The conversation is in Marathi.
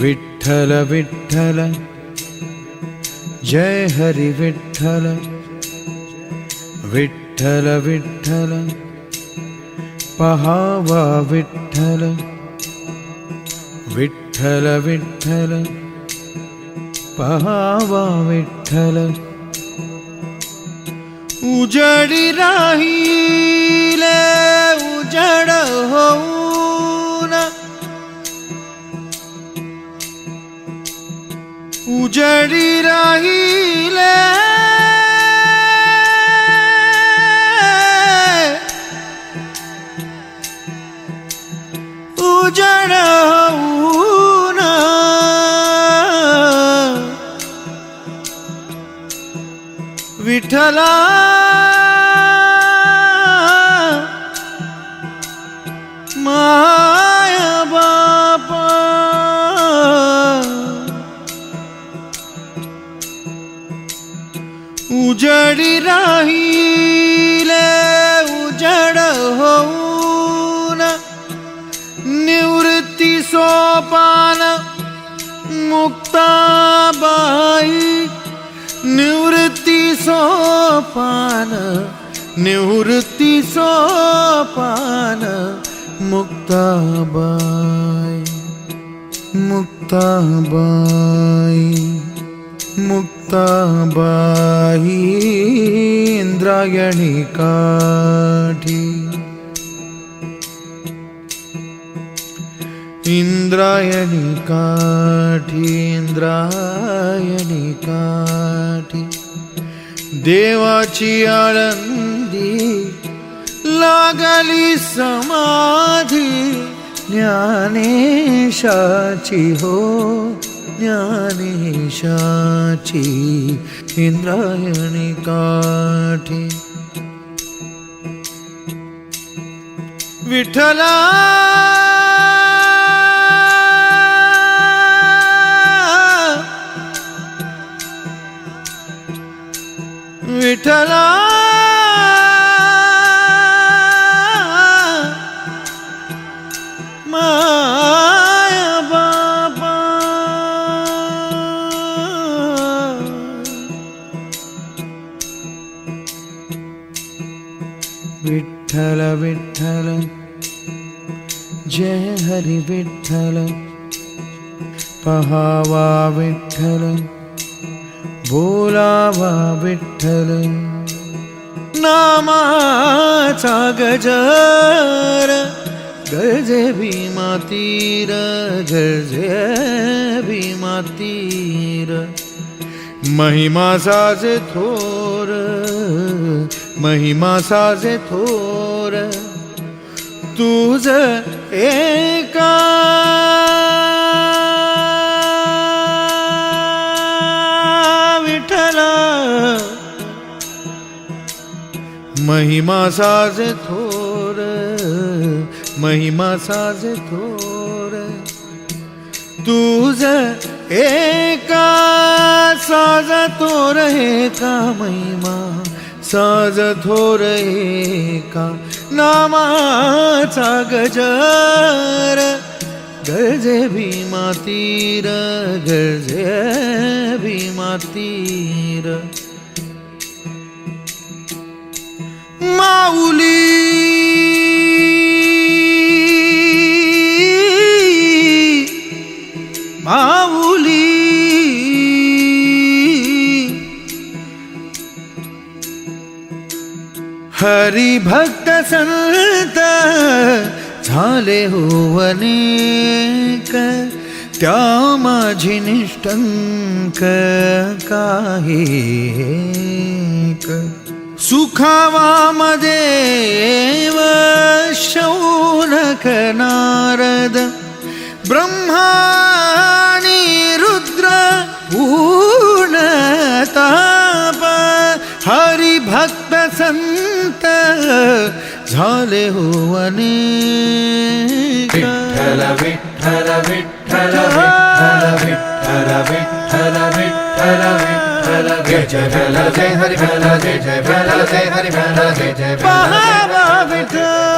विठ्ठल विठ्ठल जय हरी विठ्ठल विठ्ठल विठ्ठल पहावा विठ्ठल विठ्ठल विठ्ठल पहावा विठ्ठल उजडी राहिले। विठ्ठला. माया बापा. उजडी राहिले उजड होऊन. निवृत्ती सोपान मुक्ताबाई निवृत्ती सोपान निवृत्ती सोपान मुक्ताबाई मुक्ताबाई मुक्ताबाई इंद्रायणी काठी. इंद्रायणी काठी इंद्रायणी काठी. देवाची आळंदी लागली समाधी ज्ञानेशाची हो ज्ञानेशाची इंद्रायणी काठी. विठ्ठला விட்டலா? விட்டல விட்டல ஜெய ஹரி விட்டல பகாவா விட்டலம். बोलावा विठ्ठल नामाचा गजर गरजे भीमा तीर गरजे भीमातीर महिमा साजे थोर महिमा साजे थोर तुझ एका महिमा साज थोर, महिमा साज थोर। तुझ एका साज थोर, एका महिमा साज थोर, एका नामाचा गजर। गरजे भीमा तीर गरजे भीमा माऊली. हरी भक्त संत झाले होवनेक त्या माझी निष्ठंक काही सुखावा मदेव शौनक नारद ब्रह्मा झाले हो अनेक विठ्ठल विठ्ठल विठ्ठल विठ्ठल विठ्ठल विठ्ठल विठ्ठल जय जय भला जय हरि भला जय जय भला जय हरि भला जय जय भला विठ्ठल